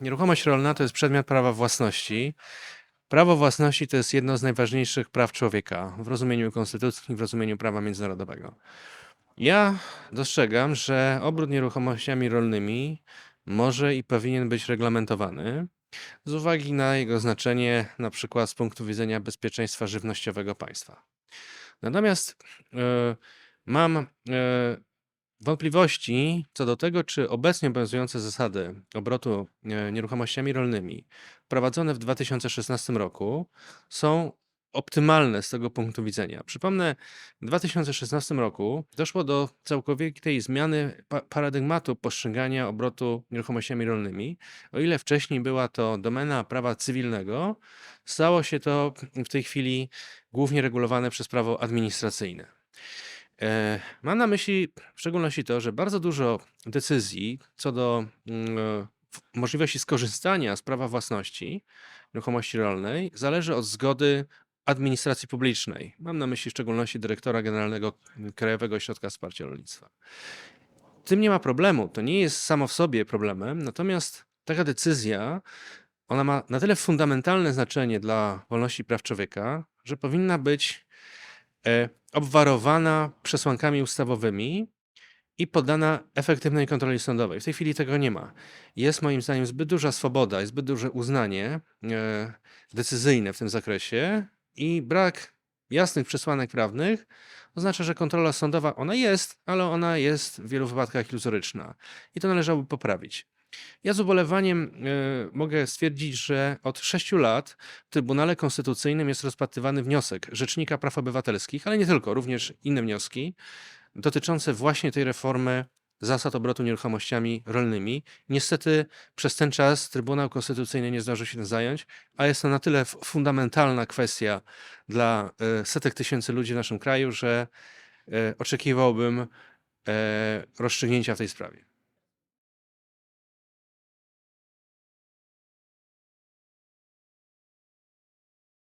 Nieruchomość rolna to jest przedmiot prawa własności. Prawo własności to jest jedno z najważniejszych praw człowieka w rozumieniu konstytucji, w rozumieniu prawa międzynarodowego. Ja dostrzegam, że obrót nieruchomościami rolnymi może i powinien być reglamentowany z uwagi na jego znaczenie, na przykład z punktu widzenia bezpieczeństwa żywnościowego państwa. Natomiast e, mam e, wątpliwości co do tego, czy obecnie obowiązujące zasady obrotu e, nieruchomościami rolnymi wprowadzone w 2016 roku są optymalne z tego punktu widzenia. Przypomnę, w 2016 roku doszło do całkowitej zmiany pa- paradygmatu postrzegania obrotu nieruchomościami rolnymi. O ile wcześniej była to domena prawa cywilnego, stało się to w tej chwili głównie regulowane przez prawo administracyjne. E, Mam na myśli w szczególności to, że bardzo dużo decyzji co do mm, e, możliwości skorzystania z prawa własności nieruchomości rolnej zależy od zgody administracji publicznej. Mam na myśli w szczególności dyrektora generalnego Krajowego Ośrodka Wsparcia Rolnictwa. Tym nie ma problemu, to nie jest samo w sobie problemem, natomiast taka decyzja, ona ma na tyle fundamentalne znaczenie dla wolności praw człowieka, że powinna być obwarowana przesłankami ustawowymi i poddana efektywnej kontroli sądowej. W tej chwili tego nie ma. Jest moim zdaniem zbyt duża swoboda i zbyt duże uznanie e, decyzyjne w tym zakresie i brak jasnych przesłanek prawnych oznacza, że kontrola sądowa ona jest, ale ona jest w wielu wypadkach iluzoryczna i to należałoby poprawić. Ja z ubolewaniem e, mogę stwierdzić, że od sześciu lat w Trybunale Konstytucyjnym jest rozpatrywany wniosek Rzecznika Praw Obywatelskich, ale nie tylko, również inne wnioski dotyczące właśnie tej reformy zasad obrotu nieruchomościami rolnymi. Niestety przez ten czas Trybunał Konstytucyjny nie zdążył się tym zająć, a jest to na tyle fundamentalna kwestia dla e, setek tysięcy ludzi w naszym kraju, że e, oczekiwałbym rozstrzygnięcia w tej sprawie.